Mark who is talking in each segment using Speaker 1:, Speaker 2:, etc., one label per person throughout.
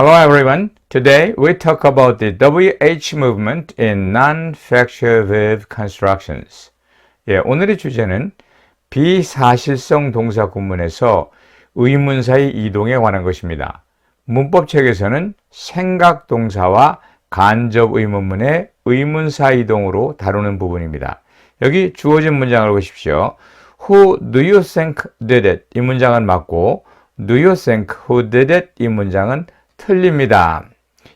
Speaker 1: Hello everyone. Today we talk about the WH movement in non-factual verb constructions. 예, 오늘의 주제는 비사실성 동사 구문에서 의문사의 이동에 관한 것입니다. 문법책에서는 생각 동사와 간접 의문문의 의문사 이동으로 다루는 부분입니다. 여기 주어진 문장을 보십시오. Who do you think did it? 이 문장은 맞고 Do you think who did it? 이 문장은 틀립니다.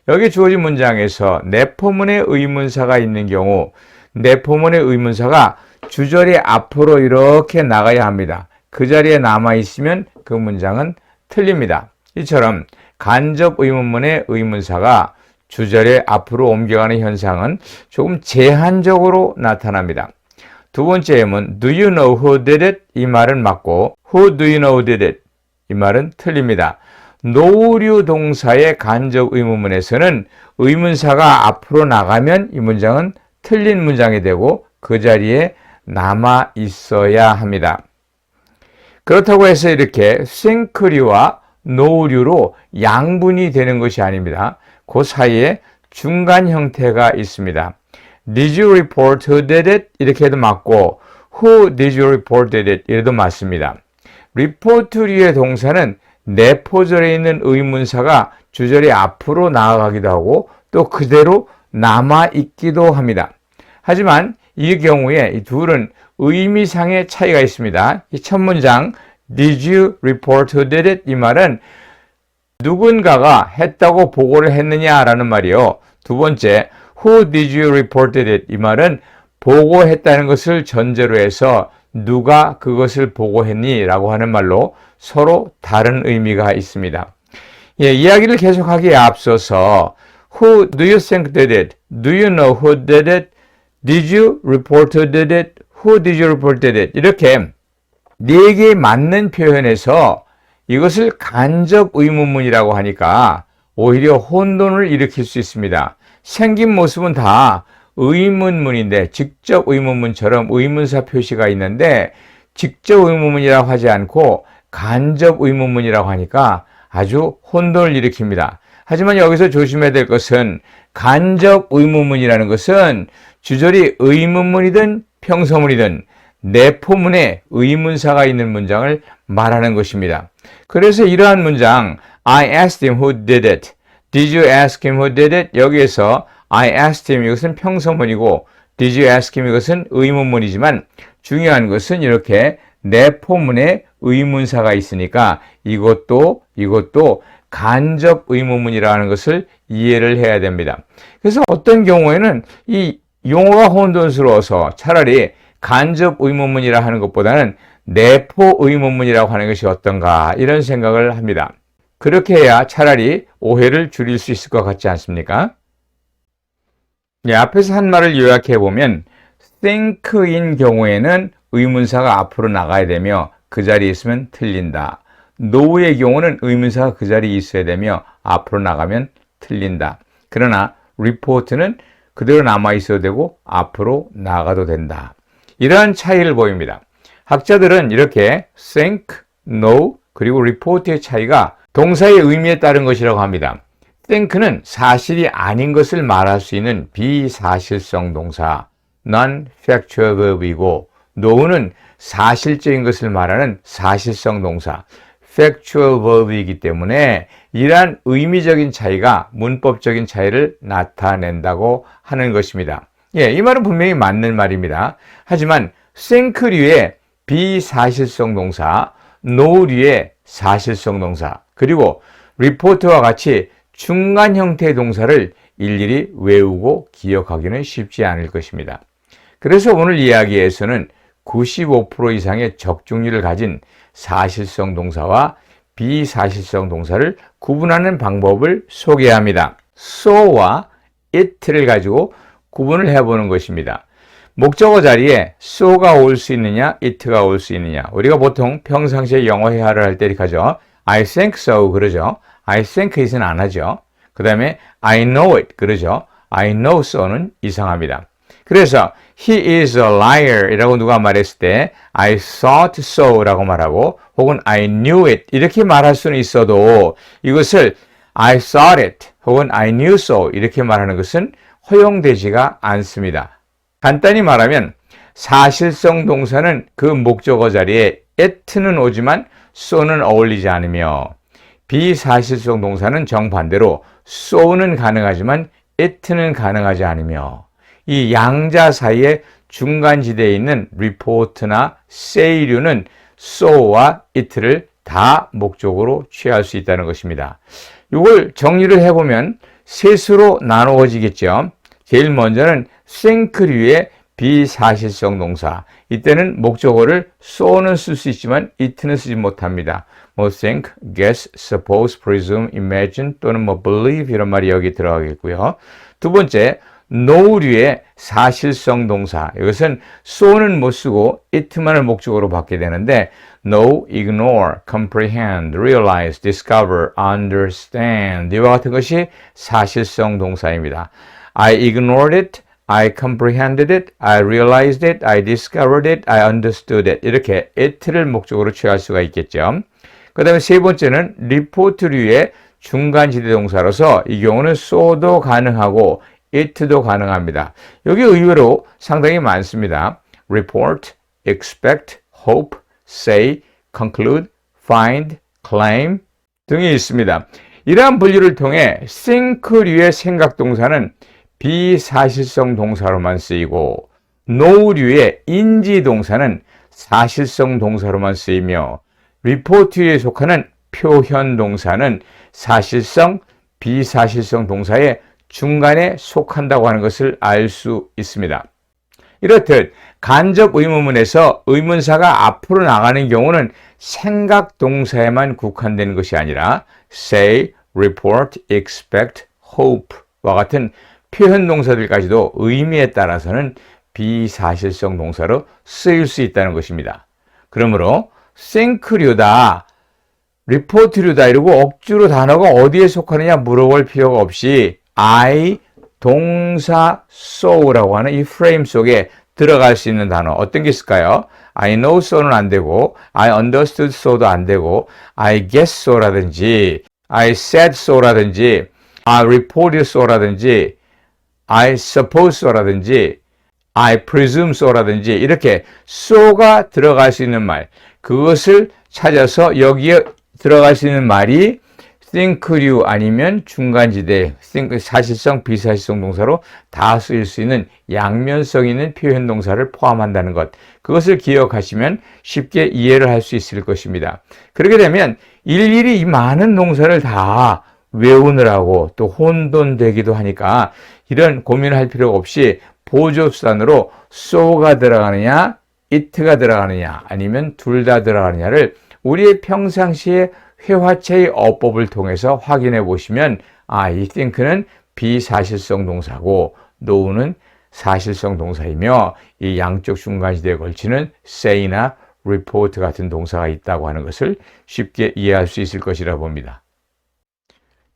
Speaker 1: 여기 주어진 문장에서 내포문의 의문사가 있는 경우 내포문의 의문사가 주절의 앞으로 이렇게 나가야 합니다. 그 자리에 남아 있으면 그 문장은 틀립니다. 이처럼 간접 의문문의 의문사가 주절의 앞으로 옮겨가는 현상은 조금 제한적으로 나타납니다. 두 번째 예문 Do you know who did it? 이 말은 맞고 Who do you know did it? 이 말은 틀립니다. 노류 동사의 간접 의문문에서는 의문사가 앞으로 나가면 이 문장은 틀린 문장이 되고 그 자리에 남아 있어야 합니다. 그렇다고 해서 이렇게 생크류와 노류로 양분이 되는 것이 아닙니다. 그 사이에 중간 형태가 있습니다. Did you report who did it? 이렇게 해도 맞고 Who did you report it? 이래도 맞습니다. 리포트류의 동사는 내포절에 있는 의문사가 주절이 앞으로 나아가기도 하고 또 그대로 남아 있기도 합니다. 하지만 이 경우에 이 둘은 의미상의 차이가 있습니다. 이 첫 문장 Did you report who did it? 이 말은 누군가가 했다고 보고를 했느냐라는 말이요. 두 번째 Who did you report it? 이 말은 보고했다는 것을 전제로 해서 누가 그것을 보고 했니? 라고 하는 말로 서로 다른 의미가 있습니다. 예, 이야기를 계속하기에 앞서서 Who do you think did it? Do you know who did it? Did you report who did it? Who did you report did it? 이렇게 네 개의 맞는 표현에서 이것을 간접 의문문이라고 하니까 오히려 혼돈을 일으킬 수 있습니다. 생긴 모습은 다 의문문인데 직접 의문문처럼 의문사 표시가 있는데 직접 의문문이라고 하지 않고 간접 의문문이라고 하니까 아주 혼돈을 일으킵니다. 하지만 여기서 조심해야 될 것은 간접 의문문이라는 것은 주절이 의문문이든 평서문이든 내포문에 의문사가 있는 문장을 말하는 것입니다. 그래서 이러한 문장 I asked him who did it. Did you ask him who did it? 여기에서 I asked him 이것은 평서문이고 Did you ask him 이것은 의문문이지만 중요한 것은 이렇게 내포문에 의문사가 있으니까 이것도 이것도 간접 의문문이라는 것을 이해를 해야 됩니다. 그래서 어떤 경우에는 이 용어가 혼돈스러워서 차라리 간접 의문문이라 하는 것보다는 내포 의문문이라고 하는 것이 어떤가 이런 생각을 합니다. 그렇게 해야 차라리 오해를 줄일 수 있을 것 같지 않습니까? 네, 앞에서 한 말을 요약해 보면 think인 경우에는 의문사가 앞으로 나가야 되며 그 자리에 있으면 틀린다. no의 경우는 의문사가 그 자리에 있어야 되며 앞으로 나가면 틀린다. 그러나 report는 그대로 남아 있어도 되고 앞으로 나가도 된다. 이러한 차이를 보입니다. 학자들은 이렇게 think, know, 그리고 report의 차이가 동사의 의미에 따른 것이라고 합니다. Think는 사실이 아닌 것을 말할 수 있는 비사실성 동사, non-factual verb이고 know는 사실적인 것을 말하는 사실성 동사, factual verb이기 때문에 이러한 의미적인 차이가 문법적인 차이를 나타낸다고 하는 것입니다. 예, 이 말은 분명히 맞는 말입니다. 하지만 think류의 비사실성 동사, know류의 사실성 동사, 그리고 report와 같이 중간 형태의 동사를 일일이 외우고 기억하기는 쉽지 않을 것입니다. 그래서 오늘 이야기에서는 95% 이상의 적중률을 가진 사실성 동사와 비사실성 동사를 구분하는 방법을 소개합니다. so와 it를 가지고 구분을 해보는 것입니다. 목적어 자리에 so가 올 수 있느냐, it가 올 수 있느냐. 우리가 보통 평상시에 영어 회화를 할 때 이렇게 하죠. I think so 그러죠. I think it은 안 하죠. 그 다음에 I know it 그러죠. I know so는 이상합니다. 그래서 he is a liar 이라고 누가 말했을 때 I thought so 라고 말하고 혹은 I knew it 이렇게 말할 수는 있어도 이것을 I thought it 혹은 I knew so 이렇게 말하는 것은 허용되지가 않습니다. 간단히 말하면 사실성 동사는 그 목적어 자리에 at는 오지만 so는 어울리지 않으며 비사실성 동사는 정반대로 so는 가능하지만 it는 가능하지 않으며 이 양자 사이에 중간 지대에 있는 report나 say류는 so와 it를 다 목적으로 취할 수 있다는 것입니다. 이걸 정리를 해보면 셋으로 나누어지겠죠. 제일 먼저는 think류의 비사실성 동사. 이때는 목적어를 so는 쓸 수 있지만 it는 쓰지 못합니다. 뭐 think, guess, suppose, presume, imagine 또는 뭐 believe 이런 말이 여기 들어가겠고요. 두 번째, know류의 사실성 동사. 이것은 so는 못 쓰고 it만을 목적으로 받게 되는데 know, ignore, comprehend, realize, discover, understand 이와 같은 것이 사실성 동사입니다. I ignored it, I comprehended it, I realized it, I discovered it, I understood it. 이렇게 it를 목적으로 취할 수가 있겠죠. 그 다음에 세 번째는 리포트류의 중간지대 동사로서 이 경우는 so도 가능하고 it도 가능합니다. 여기 의외로 상당히 많습니다. report, expect, hope, say, conclude, find, claim 등이 있습니다. 이러한 분류를 통해 think류의 생각 동사는 비사실성 동사로만 쓰이고 know류의 인지 동사는 사실성 동사로만 쓰이며 report에 속하는 표현 동사는 사실성, 비사실성 동사의 중간에 속한다고 하는 것을 알 수 있습니다. 이렇듯 간접 의문문에서 의문사가 앞으로 나가는 경우는 생각 동사에만 국한되는 것이 아니라 say, report, expect, hope와 같은 표현 동사들까지도 의미에 따라서는 비사실성 동사로 쓰일 수 있다는 것입니다. 그러므로 think류다, report류다 이러고 억지로 단어가 어디에 속하느냐 물어볼 필요가 없이 I 동사 so라고 하는 이 프레임 속에 들어갈 수 있는 단어 어떤 게 있을까요? I know so는 안 되고 I understood so도 안 되고 I guess so라든지 I said so라든지 I reported so라든지 I suppose so라든지 I presume so라든지 이렇게 so가 들어갈 수 있는 말 그것을 찾아서 여기에 들어갈 수 있는 말이 think류 아니면 중간지대 사실성 비사실성 동사로 다 쓰일 수 있는 양면성 있는 표현 동사를 포함한다는 것 그것을 기억하시면 쉽게 이해를 할 수 있을 것입니다. 그렇게 되면 일일이 이 많은 동사를 다 외우느라고 또 혼돈되기도 하니까 이런 고민을 할 필요가 없이 보조수단으로 so가 들어가느냐 it가 들어가느냐 아니면 둘 다 들어가느냐를 우리의 평상시에 회화체의 어법을 통해서 확인해 보시면 아, 이 think는 비사실성 동사고 know는 사실성 동사이며 이 양쪽 중간지대에 걸치는 say나 report 같은 동사가 있다고 하는 것을 쉽게 이해할 수 있을 것이라 봅니다.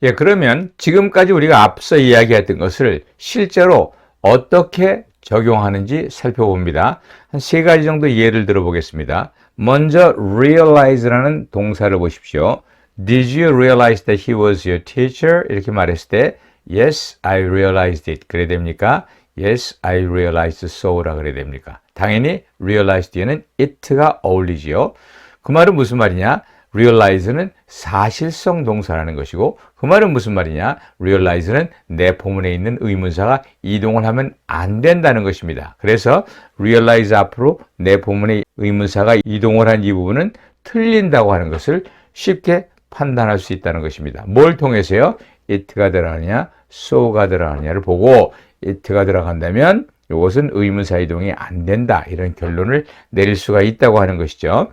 Speaker 1: 예, 그러면 지금까지 우리가 앞서 이야기했던 것을 실제로 어떻게 적용하는지 살펴봅니다. 한 세 가지 정도 예를 들어보겠습니다. 먼저 realize라는 동사를 보십시오. Did you realize that he was your teacher? 이렇게 말했을 때 Yes, I realized it. 그래야 됩니까? Yes, I realized so라 그래야 됩니까? 당연히 realize 뒤에는 it가 어울리지요. 그 말은 무슨 말이냐? Realize는 사실성 동사라는 것이고 그 말은 무슨 말이냐? realize는 내 포문에 있는 의문사가 이동을 하면 안 된다는 것입니다. 그래서 realize 앞으로 내 포문에 의문사가 이동을 한 이 부분은 틀린다고 하는 것을 쉽게 판단할 수 있다는 것입니다. 뭘 통해서요? it가 들어가느냐, so가 들어가느냐를 보고 it가 들어간다면 이것은 의문사 이동이 안 된다. 이런 결론을 내릴 수가 있다고 하는 것이죠.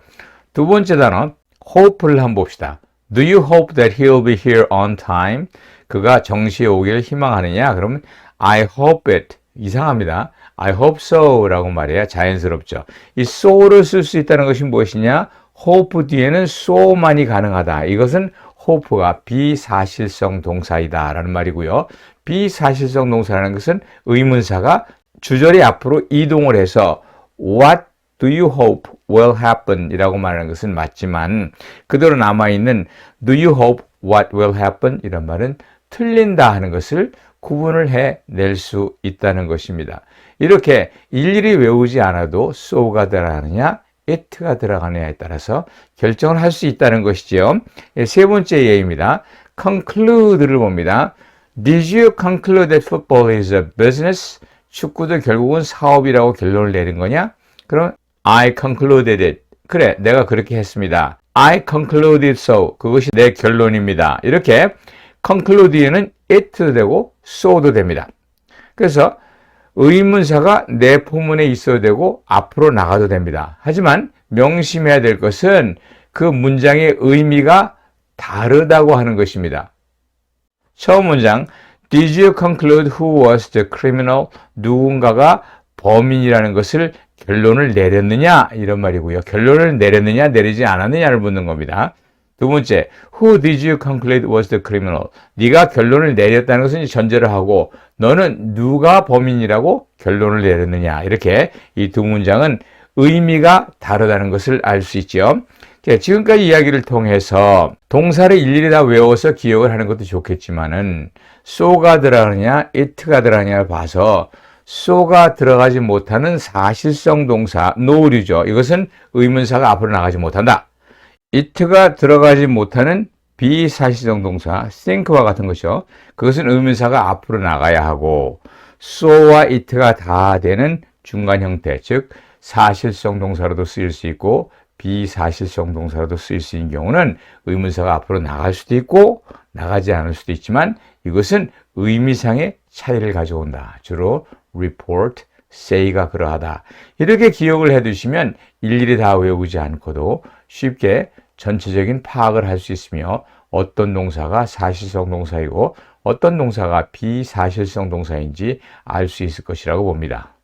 Speaker 1: 두 번째 단어 hope를 한번 봅시다. Do you hope that he'll be here on time? 그가 정시에 오기를 희망하느냐? 그러면 I hope it. 이상합니다. I hope so 라고 말해야 자연스럽죠. 이 so를 쓸 수 있다는 것이 무엇이냐? hope 뒤에는 so만이 가능하다. 이것은 hope가 비사실성 동사이다 라는 말이고요. 비사실성 동사라는 것은 의문사가 주절이 앞으로 이동을 해서 what do you hope will happen 이라고 말하는 것은 맞지만 그대로 남아있는 do you hope what will happen 이런 말은 틀린다 하는 것을 구분을 해낼 수 있다는 것입니다. 이렇게 일일이 외우지 않아도 so가 들어가느냐 it가 들어가느냐에 따라서 결정을 할 수 있다는 것이죠. 예, 세 번째 예입니다. conclude를 봅니다. Did you conclude that football is a business? 축구도 결국은 사업이라고 결론을 내린 거냐? 그럼 I concluded it. 그래, 내가 그렇게 했습니다. I concluded so. 그것이 내 결론입니다. 이렇게 conclude는 it도 되고 so도 됩니다. 그래서 의문사가 내 포문에 있어도 되고 앞으로 나가도 됩니다. 하지만 명심해야 될 것은 그 문장의 의미가 다르다고 하는 것입니다. 처음 문장 Did you conclude who was the criminal? 누군가가 범인이라는 것을 결론을 내렸느냐 이런 말이고요. 결론을 내렸느냐 내리지 않았느냐를 묻는 겁니다. 두 번째, who did you conclude was the criminal? 네가 결론을 내렸다는 것은 전제를 하고 너는 누가 범인이라고 결론을 내렸느냐 이렇게 이 두 문장은 의미가 다르다는 것을 알 수 있죠. 지금까지 이야기를 통해서 동사를 일일이 다 외워서 기억을 하는 것도 좋겠지만은 so가 들어가느냐 it가 들어가느냐를 봐서 so가 들어가지 못하는 사실성 동사 노류죠. 이것은 의문사가 앞으로 나가지 못한다. it가 들어가지 못하는 비사실성 동사 think와 같은 것이죠. 그것은 의문사가 앞으로 나가야 하고 so와 it가 다 되는 중간 형태, 즉 사실성 동사로도 쓰일 수 있고 비사실성 동사로도 쓰일 수 있는 경우는 의문사가 앞으로 나갈 수도 있고 나가지 않을 수도 있지만 이것은 의미상의 차이를 가져온다. 주로 report, say가 그러하다. 이렇게 기억을 해 두시면 일일이 다 외우지 않고도 쉽게 전체적인 파악을 할 수 있으며 어떤 동사가 사실성 동사이고 어떤 동사가 비사실성 동사인지 알 수 있을 것이라고 봅니다.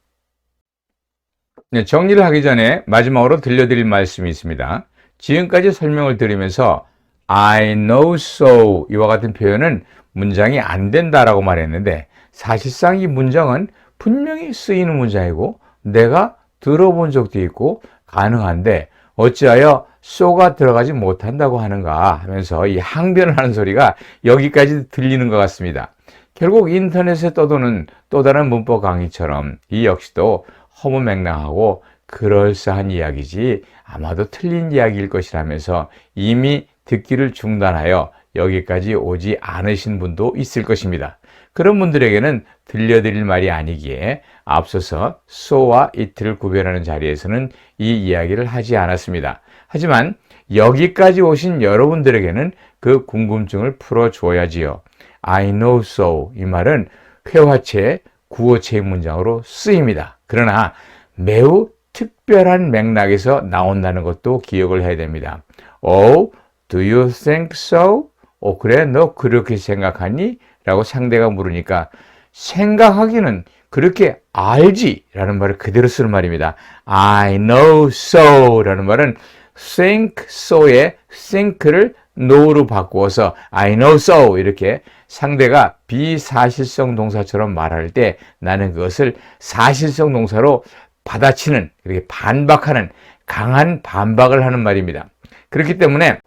Speaker 1: 네, 정리를 하기 전에 마지막으로 들려드릴 말씀이 있습니다. 지금까지 설명을 드리면서 I know so 이와 같은 표현은 문장이 안 된다라고 말했는데 사실상 이 문장은 분명히 쓰이는 문장이고 내가 들어본 적도 있고 가능한데 어찌하여 so가 들어가지 못한다고 하는가 하면서 이 항변을 하는 소리가 여기까지 들리는 것 같습니다. 결국 인터넷에 떠도는 또 다른 문법 강의처럼 이 역시도 허무맹랑하고 그럴싸한 이야기지 아마도 틀린 이야기일 것이라면서 이미 듣기를 중단하여 여기까지 오지 않으신 분도 있을 것입니다. 그런 분들에게는 들려드릴 말이 아니기에 앞서서 so와 it를 구별하는 자리에서는 이 이야기를 하지 않았습니다. 하지만 여기까지 오신 여러분들에게는 그 궁금증을 풀어줘야지요. I know so 이 말은 회화체, 구어체의 문장으로 쓰입니다. 그러나 매우 특별한 맥락에서 나온다는 것도 기억을 해야 됩니다. Oh, do you think so? 어, 그래? 너 그렇게 생각하니? 라고 상대가 물으니까 생각하기는 그렇게 알지 라는 말을 그대로 쓰는 말입니다. I know so 라는 말은 think so의 think를 no로 바꾸어서 I know so 이렇게 상대가 비사실성 동사처럼 말할 때 나는 그것을 사실성 동사로 받아치는 이렇게 반박하는 강한 반박을 하는 말입니다. 그렇기 때문에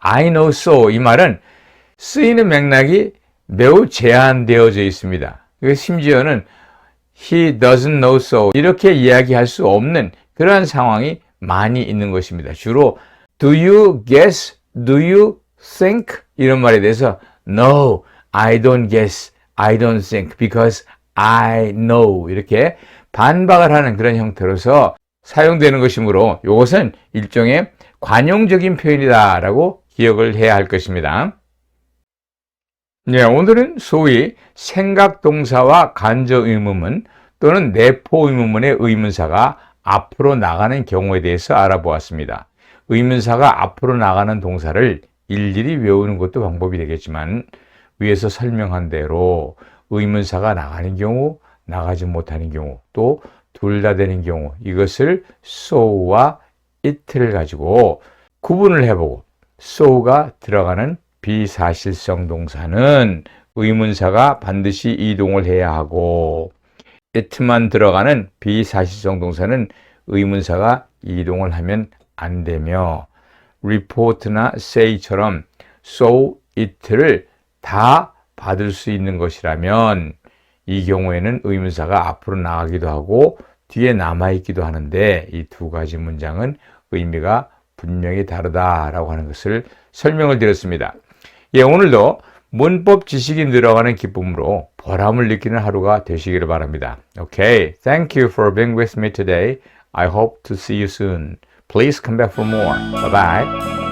Speaker 1: I know so 이 말은 쓰이는 맥락이 매우 제한되어져 있습니다. 심지어는 he doesn't know so 이렇게 이야기할 수 없는 그러한 상황이 많이 있는 것입니다. 주로 do you guess, do you think 이런 말에 대해서 no, I don't guess, I don't think because I know 이렇게 반박을 하는 그런 형태로서 사용되는 것이므로 이것은 일종의 관용적인 표현이다라고 기억을 해야 할 것입니다. 네, 오늘은 소위 생각동사와 간접의문문 또는 내포의문문의 의문사가 앞으로 나가는 경우에 대해서 알아보았습니다. 의문사가 앞으로 나가는 동사를 일일이 외우는 것도 방법이 되겠지만 위에서 설명한 대로 의문사가 나가는 경우, 나가지 못하는 경우, 또 둘 다 되는 경우 이것을 so와 it를 가지고 구분을 해보고 so가 들어가는 비사실성 동사는 의문사가 반드시 이동을 해야 하고 it만 들어가는 비사실성 동사는 의문사가 이동을 하면 안 되며 report나 say처럼 so, it를 다 받을 수 있는 것이라면 이 경우에는 의문사가 앞으로 나가기도 하고 뒤에 남아있기도 하는데 이 두 가지 문장은 의미가 분명히 다르다라고 하는 것을 설명을 드렸습니다. 예, 오늘도 문법 지식이 늘어가는 기쁨으로 보람을 느끼는 하루가 되시기를 바랍니다. Okay, thank you for being with me today. I hope to see you soon. Please come back for more. Bye bye.